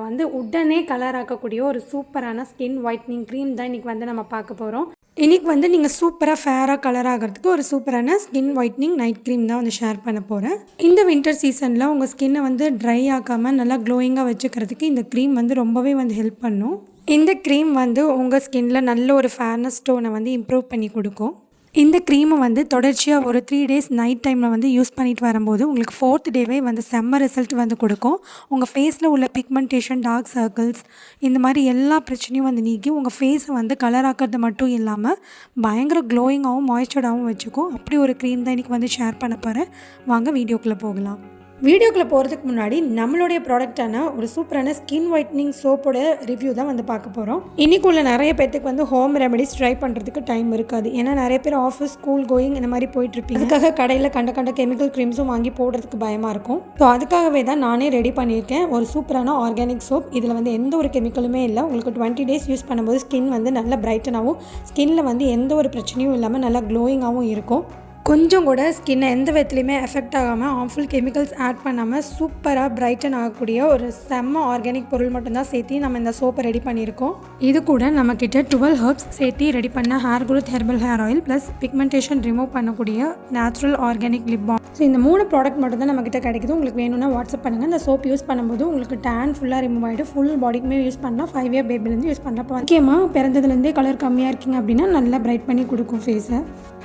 வந்து உடனே கலர் ஆக்கக்கூடிய ஒரு சூப்பரான ஸ்கின் ஒயிட்னிங் க்ரீம் தான் இன்றைக்கி வந்து நம்ம பார்க்க போகிறோம் இன்றைக்கி வந்து நீங்கள் சூப்பராக ஃபேராக கலர் ஆகிறதுக்கு ஒரு சூப்பரான ஸ்கின் ஒயிட்னிங் நைட் க்ரீம் தான் வந்து ஷேர் பண்ண போகிறேன் இந்த வின்டர் சீசனில் உங்கள் ஸ்கின்னை வந்து ட்ரை ஆக்காமல் நல்லா க்ளோயிங்காக வச்சுக்கிறதுக்கு இந்த க்ரீம் வந்து ரொம்பவே வந்து ஹெல்ப் பண்ணும். இந்த க்ரீம் வந்து உங்கள் ஸ்கின்னில் நல்ல ஒரு ஃபேர்னஸ் டோனை வந்து இம்ப்ரூவ் பண்ணி கொடுக்கும். இந்த க்ரீமை வந்து தொடர்ச்சியாக ஒரு த்ரீ டேஸ் நைட் டைமில் வந்து யூஸ் பண்ணிட்டு வரும்போது உங்களுக்கு ஃபோர்த் டேவே வந்து செம்ம ரிசல்ட் வந்து கொடுக்கும். உங்கள் ஃபேஸில் உள்ள பிக்மெண்டேஷன் டார்க் சர்க்கிள்ஸ் இந்த மாதிரி எல்லா பிரச்சனையும் வந்து நீக்கி உங்கள் ஃபேஸை வந்து கலர் ஆக்கிறது மட்டும் இல்லாமல் பயங்கர க்ளோயிங்காகவும் மாய்ச்சர்டாகவும் வச்சுக்கும். அப்படி ஒரு க்ரீம் தான் இன்றைக்கி வந்து ஷேர் பண்ண போகிறேன் வாங்க வீடியோக்குள்ளே போகலாம். வீடியோக்குள்ளே போகிறதுக்கு முன்னாடி நம்மளுடைய ப்ராடக்டான ஒரு சூப்பரான ஸ்கின் ஒயிட்னிங் சோப்போட ரிவ்யூ தான் வந்து பார்க்க போகிறோம் இன்னைக்குள்ள நிறைய பேர்த்துக்கு வந்து ஹோம் ரெமெடிஸ் ட்ரை பண்ணுறதுக்கு டைம் இருக்காது. ஏன்னா நிறைய பேர் ஆஃபீஸ் ஸ்கூல் கோயிங் இந்த மாதிரி போயிட்டுருப்பீங்க அதுக்காக கடையில் கண்ட கண்ட கெமிக்கல் க்ரீம்ஸும் வாங்கி போடுறதுக்கு பயமாக இருக்கும். ஸோ அதுக்காகவே தான் நானே ரெடி பண்ணியிருக்கேன். ஒரு சூப்பரான ஆர்கானிக் சோப் இதில் வந்து எந்த ஒரு கெமிக்கலுமே இல்லை. உங்களுக்கு டுவெண்ட்டி டேஸ் யூஸ் பண்ணும்போது ஸ்கின் வந்து நல்லா பிரைட்டனாகவும் ஸ்கின்னில் வந்து எந்த ஒரு பிரச்சனையும் இல்லாமல் நல்லா க்ளோயிங்காகவும் இருக்கும். கொஞ்சம் கூட ஸ்கின்னை எந்த விதத்துலையுமே எஃபெக்ட் ஆகாமல் ஹார்ம்ஃபுல் கெமிக்கல்ஸ் ஆட் பண்ணாமல் சூப்பராக பிரைட்டன் ஆகக்கூடிய ஒரு செம்ம ஆர்கானிக் பொருள் மட்டும்தான் சேர்த்து நம்ம இந்த சோப்பை ரெடி பண்ணியிருக்கோம். இது கூட நம்மக்கிட்ட டுவெல் ஹர்ப்ஸ் சேர்த்து ரெடி பண்ண hair growth herbal hair oil plus pigmentation remove பண்ணக்கூடிய natural organic lip balm so இந்த மூணு ப்ராடக்ட் மட்டும் தான் நம்மக்கிட்ட கிடைக்குது. உங்களுக்கு வேணும்னா வாட்ஸ்அப் பண்ணுங்கள் இந்த சோப் யூஸ் பண்ணும்போது உங்களுக்கு டேன் ஃபுல்லாக ரிமூவ் ஆகிட்டு ஃபுல் பாடிக்குமே யூஸ் பண்ணலாம். ஃபைவ் இயர் பேபிலேருந்து யூஸ் பண்ணலாம். முக்கியமாக பிறந்ததுலேருந்தே கலர் கம்மியாக இருக்கீங்க அப்படின்னா நல்லா பிரைட் பண்ணி கொடுக்கும் ஃபேஸை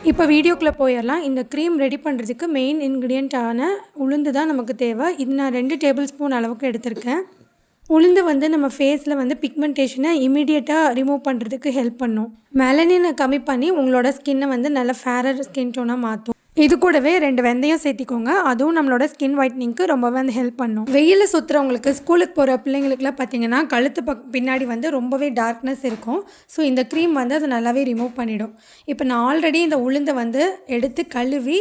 இப்போ வீடியோக்குள்ளே போயிடலாம். இந்த க்ரீம் ரெடி பண்ணுறதுக்கு மெயின் இன்க்ரீடியண்ட்டான உளுந்து தான் நமக்கு தேவை. இது நான் ரெண்டு டேபிள் ஸ்பூன் அளவுக்கு எடுத்திருக்கேன். உளுந்து வந்து நம்ம ஃபேஸில் வந்து பிக்மெண்டேஷனை இமீடியட்டாக ரிமூவ் பண்ணுறதுக்கு ஹெல்ப் பண்ணும். மெலனினை கம்மி பண்ணி உங்களோட ஸ்கின்னை வந்து நல்ல ஃபேரர் ஸ்கின் டோனாக மாற்றும் இது கூடவே ரெண்டு வெந்தயம் சேர்த்திக்கோங்க. அதுவும் நம்மளோட ஸ்கின் ஒயிட்னிங்க்கு ரொம்பவே வந்து ஹெல்ப் பண்ணும். வெயிலில் சுற்றுறவங்களுக்கு ஸ்கூலுக்கு போகிற பிள்ளைங்களுக்குலாம் பார்த்தீங்கன்னா கழுத்து பக் பின்னாடி வந்து ரொம்பவே டார்க்னஸ் இருக்கும். ஸோ இந்த க்ரீம் வந்து அதை நல்லாவே ரிமூவ் பண்ணிடும். இப்போ நான் ஆல்ரெடி இந்த உளுந்தை வந்து எடுத்து கழுவி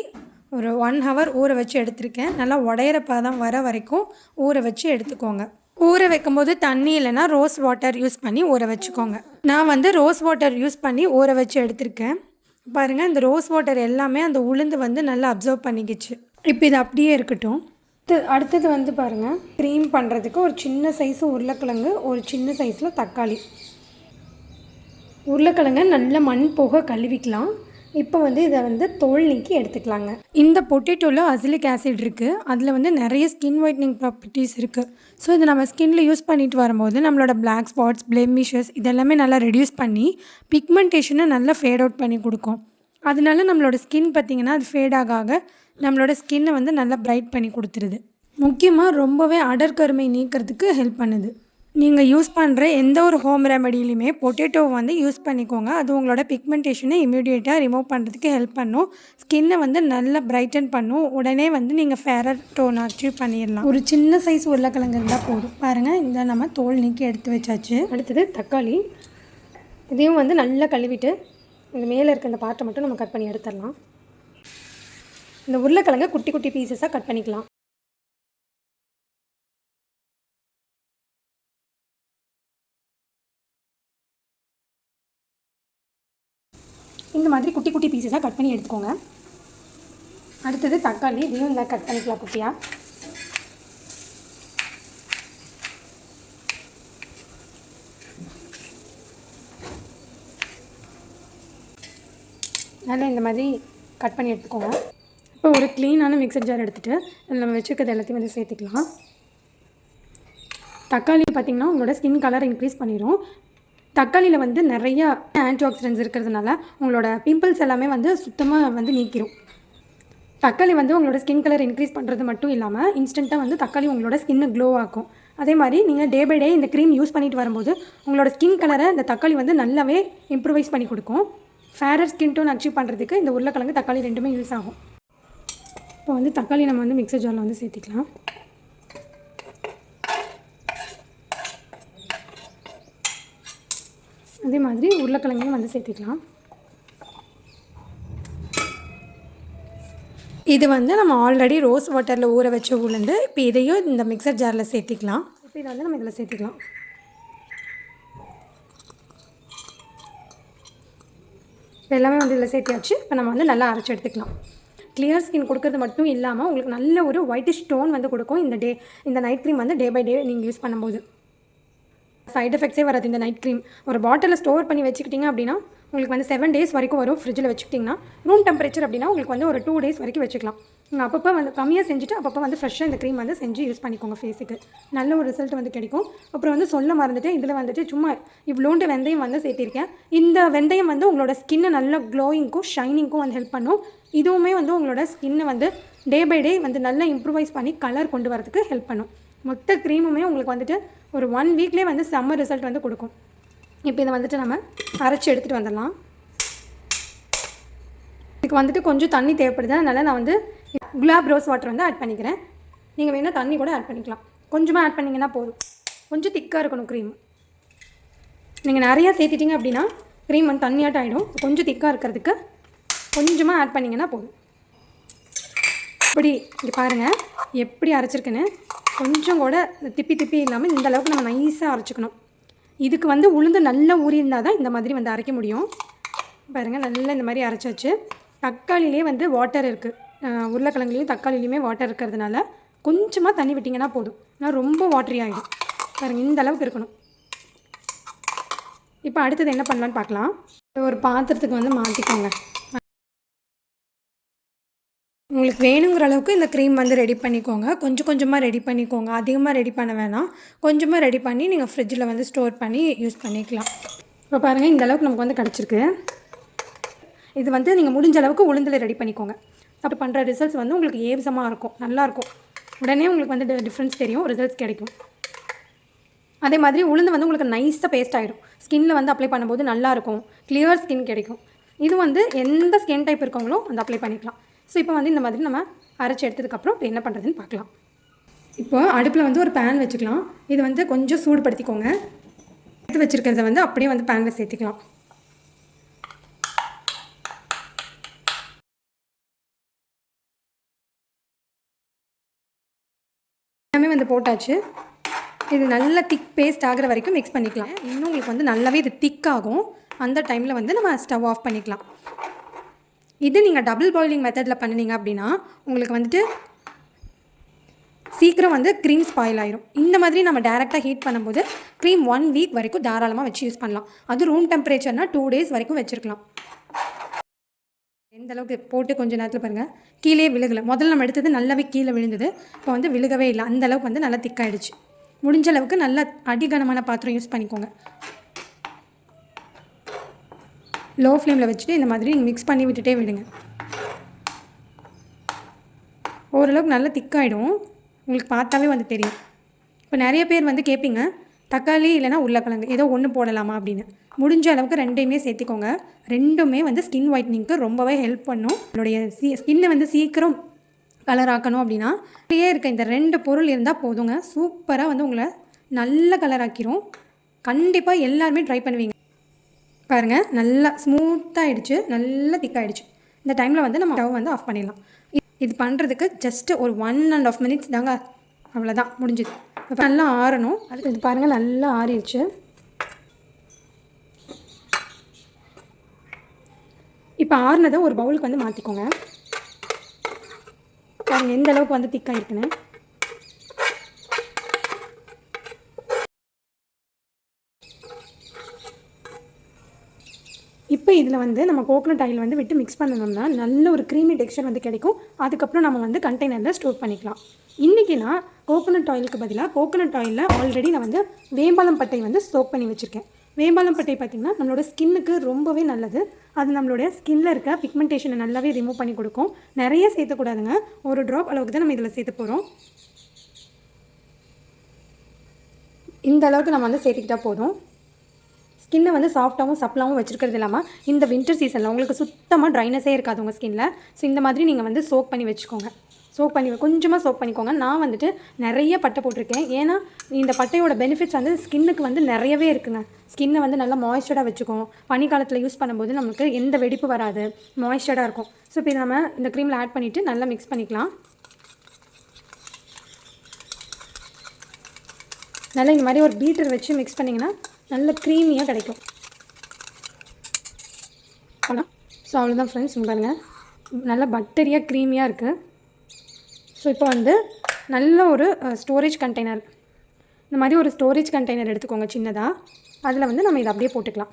ஒரு ஒன் ஹவர் ஊற வச்சு எடுத்திருக்கேன். நல்லா உடையிறப்ப தான் வர வரைக்கும் ஊற வச்சு எடுத்துக்கோங்க. ஊற வைக்கும்போது தண்ணி இல்லைன்னா ரோஸ் வாட்டர் யூஸ் பண்ணி ஊற வச்சுக்கோங்க. நான் வந்து ரோஸ் வாட்டர் யூஸ் பண்ணி ஊற வச்சு எடுத்திருக்கேன். பாருங்கள் இந்த ரோஸ் வாட்டர் எல்லாமே அந்த உளுந்து வந்து நல்லா அப்சர்வ் பண்ணிக்கிச்சு. இப்போ இது அப்படியே இருக்கட்டும். அடுத்து- அடுத்தது வந்து பாருங்கள் க்ரீம் பண்ணுறதுக்கு ஒரு சின்ன சைஸு உருளைக்கிழங்கு ஒரு சின்ன சைஸில் தக்காளி. உருளைக்கிழங்க நல்ல மண் போக கழுவிக்கலாம். இப்போ வந்து இதை வந்து தோல் நீக்கி எடுத்துக்கலாங்க. இந்த பொட்டேட்டோவில் அசிலிக் ஆசிட் இருக்குது அதில் வந்து நிறைய ஸ்கின் ஒயிட்னிங் ப்ராப்பர்ட்டிஸ் இருக்குது ஸோ இதை நம்ம ஸ்கின்ல யூஸ் பண்ணிட்டு வரும்போது நம்மளோட பிளாக் ஸ்பாட்ஸ் பிளெமிஷஸ் இதெல்லாமே நல்லா ரெடியூஸ் பண்ணி பிக்மெண்டேஷனை நல்லா ஃபேட் அவுட் பண்ணி கொடுக்கும். அதனால நம்மளோட ஸ்கின் பார்த்திங்கன்னா அது ஃபேட் ஆக ஆக நம்மளோட ஸ்கின்னை வந்து நல்லா பிரைட் பண்ணி கொடுத்துருது. முக்கியமாக ரொம்பவே அடர்கருமை நீக்கிறதுக்கு ஹெல்ப் பண்ணுது. நீங்கள் யூஸ் பண்ணுற எந்த ஒரு ஹோம் ரெமடியிலையுமே பொட்டேட்டோ வந்து யூஸ் பண்ணிக்கோங்க. அது உங்களோட பிக்மெண்டேஷனை இமீடியட்டாக ரிமூவ் பண்ணுறதுக்கு ஹெல்ப் பண்ணும். ஸ்கின்னை வந்து நல்லா பிரைட்டன் பண்ணும். உடனே வந்து நீங்கள் ஃபேரர் டோன் அச்சீவ் பண்ணிடலாம் ஒரு சின்ன சைஸ் உருளைக்கிழங்கு இருந்தால் போதும். பாருங்கள் இந்த நம்ம தோல் நீக்கி எடுத்து வச்சாச்சு. அடுத்தது தக்காளி. இதையும் வந்து நல்லா கழுவிட்டு இந்த மேலே இருக்க இந்த பாட்டை மட்டும் நம்ம கட் பண்ணி எடுத்துடலாம் இந்த உருளைக்கிழங்கை குட்டி குட்டி பீசஸாக கட் பண்ணிக்கலாம். இந்த மாதிரி குட்டி குட்டி பீசஸாக கட் பண்ணி எடுத்துக்கோங்க. அடுத்தது தக்காளி இதையும் இந்த கட் பண்ணிக்கலாம் குட்டியாக நல்லா இந்த மாதிரி கட் பண்ணி எடுத்துக்கோங்க. இப்போ ஒரு க்ளீனான மிக்சர் ஜார் எடுத்துகிட்டு அதில் நம்ம வச்சுருக்கிறது எல்லாத்தையும் வந்து சேர்த்துக்கலாம். தக்காளி பார்த்திங்கன்னா உங்களோட ஸ்கின் கலர் இன்க்ரீஸ் பண்ணிடும் தக்காளியில் வந்து நிறையா ஆன்டி ஆக்சிடென்ட்ஸ் இருக்கிறதுனால உங்களோட பிம்பிள்ஸ் எல்லாமே வந்து சுத்தமாக வந்து நீக்கிரும். தக்காளி வந்து உங்களோட ஸ்கின் கலர் இன்க்ரீஸ் பண்ணுறது மட்டும் இல்லாமல் இன்ஸ்டண்ட்டாக வந்து தக்காளி உங்களோட ஸ்கின்னு க்ளோ ஆக்கும். அதே மாதிரி நீங்கள் டே பை டே இந்த க்ரீம் யூஸ் பண்ணிட்டு வரும்போது உங்களோட ஸ்கின் கலரை இந்த தக்காளி வந்து நல்லாவே இம்ப்ரூவைஸ் பண்ணி கொடுக்கும். ஃபேரர் ஸ்கின் டோன் அச்சீவ் பண்ணுறதுக்கு இந்த உருளைக்கிழங்கு தக்காளி ரெண்டுமே யூஸ் ஆகும். இப்போ வந்து தக்காளி நம்ம வந்து மிக்சர் ஜாரில் வந்து சேர்த்திக்கலாம். அதே மாதிரி உருளைக்கிழங்கையும் வந்து சேர்த்திக்கலாம். இது வந்து நம்ம ஆல்ரெடி ரோஸ் வாட்டரில் ஊற வச்ச உளுந்து இப்போ இதையும் இந்த மிக்சர் ஜாரில் சேர்த்திக்கலாம். இப்போ இதை வந்து நம்ம இதில் சேர்த்திக்கலாம். இப்போ எல்லாமே வந்து இதில் சேர்த்தியாச்சு. இப்போ நம்ம வந்து நல்லா அரைச்சி எடுத்துக்கலாம். கிளியர் ஸ்கின் கொடுக்கறது மட்டும் இல்லாமல் உங்களுக்கு நல்ல ஒரு ஒயிட்டிஷ் டோன் வந்து கொடுக்கும் இந்த டே இந்த நைட் க்ரீம் வந்து டே பை டே நீங்கள் யூஸ் பண்ணும்போது. சைட் எஃபெக்ட்ஸே வராது. இந்த நைட் க்ரீம் ஒரு பாட்டிலில் ஸ்டோர் பண்ணி வச்சுக்கிட்டிங்க அப்படின்னா உங்களுக்கு வந்து செவன் டேஸ் வரைக்கும் வரும் ஃப்ரிட்ஜில் வச்சுக்கிட்டிங்கன்னா ரூம் டெம்பரேச்சர் அப்படின்னா உங்களுக்கு வந்து ஒரு டூ டேஸ் வரைக்கும் வச்சுக்கலாம். நீங்கள் அப்பப்போ வந்து கம்மியாக செஞ்சுட்டு அப்பப்போ வந்து ஃப்ரெஷ்ஷாக இந்த க்ரீம் வந்து செஞ்சு யூஸ் பண்ணிக்கோங்க ஃபேஸுக்கு நல்ல ஒரு ரிசல்ட் வந்து கிடைக்கும். அப்புறம் வந்து சொல்ல மறந்துட்டு இதில் வந்துட்டு சும்மா இவ்வளோண்டு வெந்தயம் வந்து சேர்த்திருக்கேன். இந்த வெந்தயம் வந்து உங்களோட ஸ்கின்னை நல்ல க்ளோயிங்க்கும் ஷைனிங்க்கும் வந்து ஹெல்ப் பண்ணும். இதுவுமே வந்து உங்களோட ஸ்கின்னை வந்து டே பை டே வந்து நல்லா இம்ப்ரூவைஸ் பண்ணி கலர் கொண்டு வரதுக்கு ஹெல்ப் பண்ணும். மொத்த க்ரீமுமே உங்களுக்கு வந்துட்டு ஒரு ஒன் வீக்லேயே வந்து செம்ம ரிசல்ட் வந்து கொடுக்கும். இப்போ இதை வந்துட்டு நம்ம அரைச்சி எடுத்துகிட்டு வந்துடலாம். இதுக்கு வந்துட்டு கொஞ்சம் தண்ணி தேவைப்படுது. அதனால் நான் வந்து குலாப் ரோஸ் வாட்டர் வந்து ஆட் பண்ணிக்கிறேன். நீங்கள் வேணால் தண்ணி கூட ஆட் பண்ணிக்கலாம். கொஞ்சமாக ஆட் பண்ணிங்கன்னா போதும். கொஞ்சம் திக்காக இருக்கணும் க்ரீம் நீங்கள் நிறையா சேர்த்துட்டிங்க அப்படின்னா க்ரீம் வந்து தண்ணியாட்ட ஆகிடும் கொஞ்சம் திக்காக இருக்கிறதுக்கு கொஞ்சமாக ஆட் பண்ணிங்கன்னா போதும். இப்படி இங்கே பாருங்கள் எப்படி அரைச்சிருக்குன்னு. கொஞ்சம் கூட திப்பி திப்பி இல்லாமல் இந்த அளவுக்கு நம்ம நைஸாக அரைச்சிக்கணும். இதுக்கு வந்து உளுந்து நல்லா ஊறி இருந்தால் தான் இந்த மாதிரி வந்து அரைக்க முடியும். பாருங்கள் நல்லா இந்த மாதிரி அரைச்சாச்சு. தக்காளிலே வந்து வாட்டர் இருக்குது உருளைக்கிழங்குலேயும் தக்காளிலையுமே வாட்டர் இருக்கிறதுனால கொஞ்சமாக தண்ணி விட்டிங்கன்னா போதும். ஆனால் ரொம்ப வாட்டரி ஆகிடும் பாருங்கள் இந்த அளவுக்கு இருக்கணும். இப்போ அடுத்தது என்ன பண்ணலான்னு பார்க்கலாம். ஒரு பாத்திரத்துக்கு வந்து மாற்றிக்கோங்க உங்களுக்கு வேணுங்கிற அளவுக்கு இந்த க்ரீம் வந்து ரெடி பண்ணிக்கோங்க. கொஞ்சம் கொஞ்சமாக ரெடி பண்ணிக்கோங்க. அதிகமாக ரெடி பண்ண வேணாம். கொஞ்சமாக ரெடி பண்ணி நீங்கள் ஃப்ரிட்ஜில் வந்து ஸ்டோர் பண்ணி யூஸ் பண்ணிக்கலாம். இப்போ பாருங்கள் இந்த அளவுக்கு நமக்கு வந்து கிடச்சிருக்கு. இது வந்து நீங்கள் முடிஞ்ச அளவுக்கு உளுந்தில் ரெடி பண்ணிக்கோங்க. அப்படி பண்ணுற ரிசல்ட்ஸ் வந்து உங்களுக்கு ஏவசமாக இருக்கும். நல்லாயிருக்கும் உடனே உங்களுக்கு வந்து டிஃப்ரென்ஸ் தெரியும். ரிசல்ட்ஸ் கிடைக்கும். அதே மாதிரி உளுந்து வந்து உங்களுக்கு நைஸாக பேஸ்ட் ஆகிடும் ஸ்கின்னில் வந்து அப்ளை பண்ணும்போது நல்லாயிருக்கும் கிளியர் ஸ்கின் கிடைக்கும். இது வந்து எந்த ஸ்கின் டைப் இருக்கவங்களும் அந்த அப்ளை பண்ணிக்கலாம். ஸோ இப்போ வந்து இந்த மாதிரி நம்ம அரைச்சி எடுத்ததுக்கப்புறம் இப்போ என்ன பண்ணுறதுன்னு பார்க்கலாம். இப்போ அடுப்பில் வந்து ஒரு பேன் வச்சுக்கலாம். இது வந்து கொஞ்சம் சூடுபடுத்திக்கோங்க. எடுத்து வச்சுருக்கிறத வந்து அப்படியே வந்து பேனில் சேர்த்துக்கலாம். எல்லாமே வந்து போட்டாச்சு. இது நல்ல திக் பேஸ்ட் ஆகிற வரைக்கும் மிக்ஸ் பண்ணிக்கலாம். இன்னும் உங்களுக்கு வந்து நல்லாவே இது திக் ஆகும். அந்த டைமில் வந்து நம்ம ஸ்டவ் ஆஃப் பண்ணிக்கலாம். இது நீங்கள் டபுள் பாயிலிங் மெத்தடில் பண்ணினீங்க அப்படின்னா உங்களுக்கு வந்துட்டு சீக்கிரம் வந்து க்ரீம் ஸ்பாயில் ஆயிரும். இந்த மாதிரி நம்ம டேரெக்டாக ஹீட் பண்ணும்போது க்ரீம் ஒன் வீக் வரைக்கும் தாராளமாக வச்சு யூஸ் பண்ணலாம். அது ரூம் டெம்பரேச்சர்னால் டூ டேஸ் வரைக்கும் வச்சுருக்கலாம். எந்த அளவுக்கு போட்டு கொஞ்சம் நேரத்தில் பாருங்கள் கீழே விழுகலை. முதல்ல நம்ம எடுத்தது நல்லாவே கீழே விழுந்தது. இப்போ வந்து விழுகவே இல்லை. அந்த அளவுக்கு வந்து நல்லா திக்காயிடுச்சு முடிஞ்ச அளவுக்கு நல்ல அடிகனமான பாத்திரம் யூஸ் பண்ணிக்கோங்க. லோ ஃப்ளேமில் வச்சுட்டு இந்த மாதிரி நீங்கள் மிக்ஸ் பண்ணி விட்டுட்டே விடுங்க. ஓரளவுக்கு நல்லா திக்காயிடும். உங்களுக்கு பார்த்தாவே வந்து தெரியும். இப்போ நிறைய பேர் வந்து கேட்பீங்க தக்காளி இல்லைனா உருளைக்கிழங்கு ஏதோ ஒன்று போடலாமா அப்படின்னு. முடிஞ்ச அளவுக்கு ரெண்டையுமே சேர்த்திக்கோங்க. ரெண்டுமே வந்து ஸ்கின் ஒயிட்னிங்க்கு ரொம்பவே ஹெல்ப் பண்ணும். என்னுடைய சி ஸ்கின்னை வந்து சீக்கிரம் கலர் ஆக்கணும் அப்படின்னா அப்படியே இருக்க இந்த ரெண்டு பொருள் இருந்தால் போதுங்க. சூப்பராக வந்து உங்களை நல்ல கலர் ஆக்கிரும். கண்டிப்பாக எல்லாருமே ட்ரை பண்ணுவீங்க. பாருங்கள் நல்லா ஸ்மூத்தாகிடுச்சு நல்லா திக்காகிடுச்சு இந்த டைமில் வந்து நம்ம ஸ்டவ் வந்து ஆஃப் பண்ணிடலாம். இது பண்ணுறதுக்கு ஜஸ்ட்டு ஒரு ஒன் அண்ட் ஆஃப் மினிட்ஸ் தாங்க. அவ்வளோதான் முடிஞ்சுது. இப்போ நல்லா ஆறணும். அது இது பாருங்கள் நல்லா ஆறிடுச்சு. இப்போ ஆறுனதை ஒரு பவுலுக்கு வந்து மாற்றிக்கோங்க பாருங்கள் எந்த அளவுக்கு வந்து திக்காக இருக்குன்னு. இப்போ இதில் வந்து நம்ம கோகனட் ஆயில் வந்து விட்டு மிக்ஸ் பண்ணணும்னா நல்ல ஒரு க்ரீமி டெக்ஸ்டர் வந்து கிடைக்கும். அதுக்கப்புறம் நம்ம வந்து கண்டெய்னரில் ஸ்டோர் பண்ணிக்கலாம். இன்றைக்கி நான் கோகனட் ஆயிலுக்கு பதிலாக கோகனட் ஆயிலில் ஆல்ரெடி நான் வந்து வேம்பாலம் பட்டை வந்து சோக் பண்ணி வச்சுருக்கேன். வேம்பாலம் பட்டை பார்த்திங்கன்னா நம்மளோட ஸ்கின்னுக்கு ரொம்பவே நல்லது. அது நம்மளுடைய ஸ்கின்னில் இருக்க பிக்மெண்டேஷனை நல்லாவே ரிமூவ் பண்ணி கொடுக்கும். நிறைய சேர்த்தக்கூடாதுங்க. ஒரு ட்ராப் அளவுக்கு தான் நம்ம இதில் சேர்த்து போகிறோம் இந்த அளவுக்கு நம்ம வந்து சேர்த்துக்கிட்டால் போதும். ஸ்கின்னை வந்து சாஃப்டாகவும் சப்ளாகவும் வச்சுருக்கிறது இல்லாமல் இந்த வின்டர் சீசனில் உங்களுக்கு சுத்தமாக ட்ரைனஸே இருக்காது உங்கள் ஸ்கின்னில் ஸோ இந்த மாதிரி நீங்கள் வந்து சோக் பண்ணி வச்சுக்கோங்க. சோக் பண்ணி கொஞ்சமாக சோக் பண்ணிக்கோங்க. நான் வந்துட்டு நிறைய பட்டை போட்டிருக்கேன். ஏன்னா இந்த பட்டையோட பெனிஃபிட்ஸ் வந்து ஸ்கின்னுக்கு வந்து நிறையவே இருக்குங்க. ஸ்கின்னை வந்து நல்லா மாய்ஸ்சர்டாக வச்சுக்கும். பனிக்காலத்தில் யூஸ் பண்ணும்போது நமக்கு எந்த வெடிப்பு வராது. மாய்ஸ்சர்டாக இருக்கும். ஸோ இப்போ நம்ம இந்த க்ரீமில் ஆட் பண்ணிவிட்டு நல்லா மிக்ஸ் பண்ணிக்கலாம். நல்லா இந்த மாதிரி ஒரு பீட்டர் வச்சு மிக்ஸ் பண்ணிங்கன்னா நல்ல க்ரீமியாக கிடைக்கும். ஆனால் ஸோ அவ்வளோதான் ஃப்ரெண்ட்ஸ் பாருங்கள் நல்ல பட்டரியாக க்ரீமியாக இருக்குது ஸோ இப்போ வந்து நல்ல ஒரு ஸ்டோரேஜ் கண்டெய்னர் இந்த மாதிரி ஒரு ஸ்டோரேஜ் கண்டெய்னர் எடுத்துக்கோங்க சின்னதாக அதில் வந்து நம்ம இதை அப்படியே போட்டுக்கலாம்.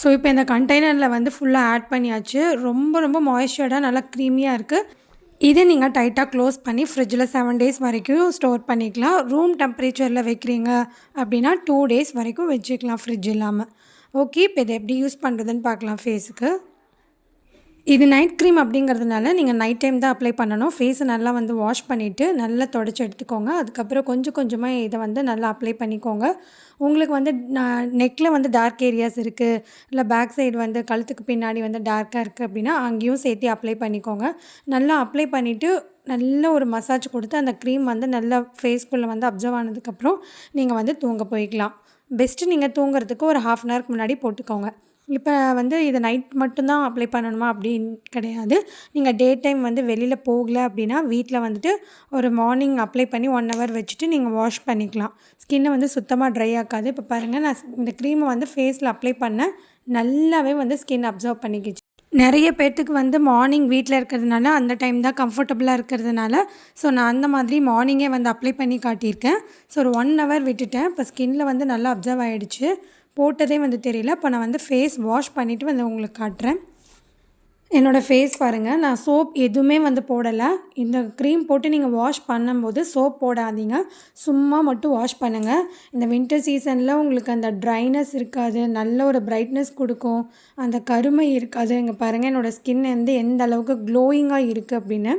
ஸோ இப்போ இந்த கண்டெய்னரில் வந்து ஃபுல்லாக ஆட் பண்ணியாச்சு. ரொம்ப ரொம்ப மாய்ஸ்சர்டாக நல்லா க்ரீமியாக இருக்குது இதை நீங்கள் டைட்டாக க்ளோஸ் பண்ணி ஃப்ரிட்ஜில் செவன் டேஸ் வரைக்கும் ஸ்டோர் பண்ணிக்கலாம். ரூம் டெம்பரேச்சரில் வைக்கிறீங்க அப்படின்னா டூ டேஸ் வரைக்கும் வச்சுக்கலாம் ஃப்ரிட்ஜ் இல்லாமல் ஓகே இப்போ இதை எப்படி யூஸ் பண்ணுறதுன்னு பார்க்கலாம் ஃபேஸுக்கு இது நைட் க்ரீம் அப்படிங்கிறதுனால நீங்கள் நைட் டைம் தான் அப்ளை பண்ணணும். ஃபேஸை நல்லா வந்து வாஷ் பண்ணிவிட்டு நல்லா தொடச்சி எடுத்துக்கோங்க. அதுக்கப்புறம் கொஞ்சம் கொஞ்சமாக இதை வந்து நல்லா அப்ளை பண்ணிக்கோங்க. உங்களுக்கு வந்து நெக்கில் வந்து டார்க் ஏரியாஸ் இருக்குது இல்லை பேக் சைடு வந்து கழுத்துக்கு பின்னாடி வந்து டார்க்காக இருக்குது அப்படின்னா அங்கேயும் சேர்த்து அப்ளை பண்ணிக்கோங்க. நல்லா அப்ளை பண்ணிவிட்டு நல்ல ஒரு மசாஜ் கொடுத்து அந்த க்ரீம் வந்து நல்லா ஃபேஸ்குள்ளே வந்து அப்சர்வ் ஆனதுக்கப்புறம் நீங்கள் வந்து தூங்க போய்க்கலாம். பெஸ்ட்டு நீங்கள் தூங்குறதுக்கு ஒரு ஹாஃப் அன் ஹவருக்கு முன்னாடி போட்டுக்கோங்க. இப்போ வந்து இதை நைட் மட்டும்தான் அப்ளை பண்ணணுமா அப்படின்னு கிடையாது. நீங்கள் டே டைம் வந்து வெளியில் போகல அப்படின்னா வீட்டில் வந்துட்டு ஒரு மார்னிங் அப்ளை பண்ணி ஒன் ஹவர் வச்சுட்டு நீங்கள் வாஷ் பண்ணிக்கலாம். ஸ்கின்னை வந்து சுத்தமாக ட்ரை ஆக்காது இப்போ பாருங்கள் நான் இந்த க்ரீமை வந்து ஃபேஸில் அப்ளை பண்ணேன் நல்லாவே வந்து ஸ்கின் அப்சர்வ் பண்ணிக்கிச்சு. நிறைய பேர்த்துக்கு வந்து மார்னிங் வீட்டில் இருக்கிறதுனால அந்த டைம் தான் கம்ஃபர்டபுளாக இருக்கிறதுனால ஸோ நான் அந்த மாதிரி மார்னிங்கே வந்து அப்ளை பண்ணி காட்டியிருக்கேன். ஸோ ஒரு ஒன் ஹவர் விட்டுட்டேன். இப்போ ஸ்கின்னில் வந்து நல்லா அப்சர்வ் ஆகிடுச்சு போட்டதே வந்து தெரியல. இப்போ நான் வந்து ஃபேஸ் வாஷ் பண்ணிவிட்டு வந்து உங்களுக்கு காட்டுறேன். என்னோடய ஃபேஸ் பாருங்கள் நான் சோப் எதுவுமே வந்து போடலை. இந்த க்ரீம் போட்டு நீங்கள் வாஷ் பண்ணும்போது சோப் போடாதீங்க. சும்மா மட்டும் வாஷ் பண்ணுங்கள் இந்த வின்டர் சீசனில் உங்களுக்கு அந்த ட்ரைனஸ் இருக்காது. நல்ல ஒரு பிரைட்னஸ் கொடுக்கும். அந்த கருமை இருக்காது. இங்கே பாருங்கள் என்னோடய ஸ்கின் வந்து எந்த அளவுக்கு க்ளோயிங்காக இருக்குது அப்படின்னு.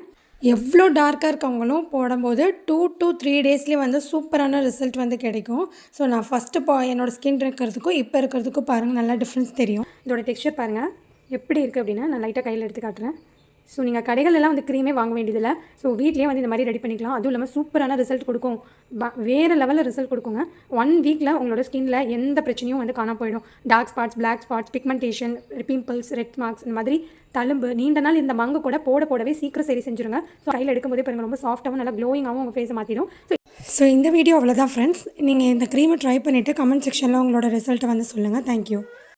எவ்வளோ டார்க்காக இருக்கவங்களும் போடும்போது டூ டூ த்ரீ டேஸ்லேயே வந்து சூப்பரான ரிசல்ட் வந்து கிடைக்கும். ஸோ நான் ஃபஸ்ட்டு பா என்னோடய ஸ்கின் இருக்கிறதுக்கும் இப்போ இருக்கிறதுக்கும் பாருங்கள் நல்லா டிஃப்ரென்ஸ் தெரியும். இதோட டெக்ஸ்சர் பாருங்கள் எப்படி இருக்குது அப்படின்னா நான் லைட்டாக கையில் எடுத்து காட்டுறேன். ஸோ நீங்கள் கடைகளெல்லாம் வந்து க்ரீமே வாங்க வேண்டியதில்லை. ஸோ வீட்லேயே வந்து இந்த மாதிரி ரெடி பண்ணிக்கலாம். அதுவும் இல்லாமல் சூப்பரான ரிசல்ட் கொடுக்கும். வேறு லெவலில் ரிசல்ட் கொடுக்குங்க. ஒன் வீக்கில் உங்களோட ஸ்கின்ல எந்த பிரச்சனையும் வந்து காண போயிடும். Dark spots black spots pigmentation pimples red marks இந்த மாதிரி தழும்பு நீண்ட நாள் இந்த மங்கு கூட போட போடவே சீக்கிரம் சரி செஞ்சுருங்க. ஸோ கையில் எடுக்கும்போது பாருங்கள் ரொம்ப சாஃப்ட்டாகவும் நல்லா க்ளோயிங்காகவும் உங்கள் ஃபேஸை மாற்றிடும் ஸோ ஸோ இந்த வீடியோ அவ்வளோதான் ஃப்ரெண்ட்ஸ் நீங்கள் இந்த க்ரீமை ட்ரை பண்ணிவிட்டு கமெண்ட் செக்ஷனில் உங்களோட ரிசல்ட்டை வந்து சொல்லுங்கள் தேங்க்யூ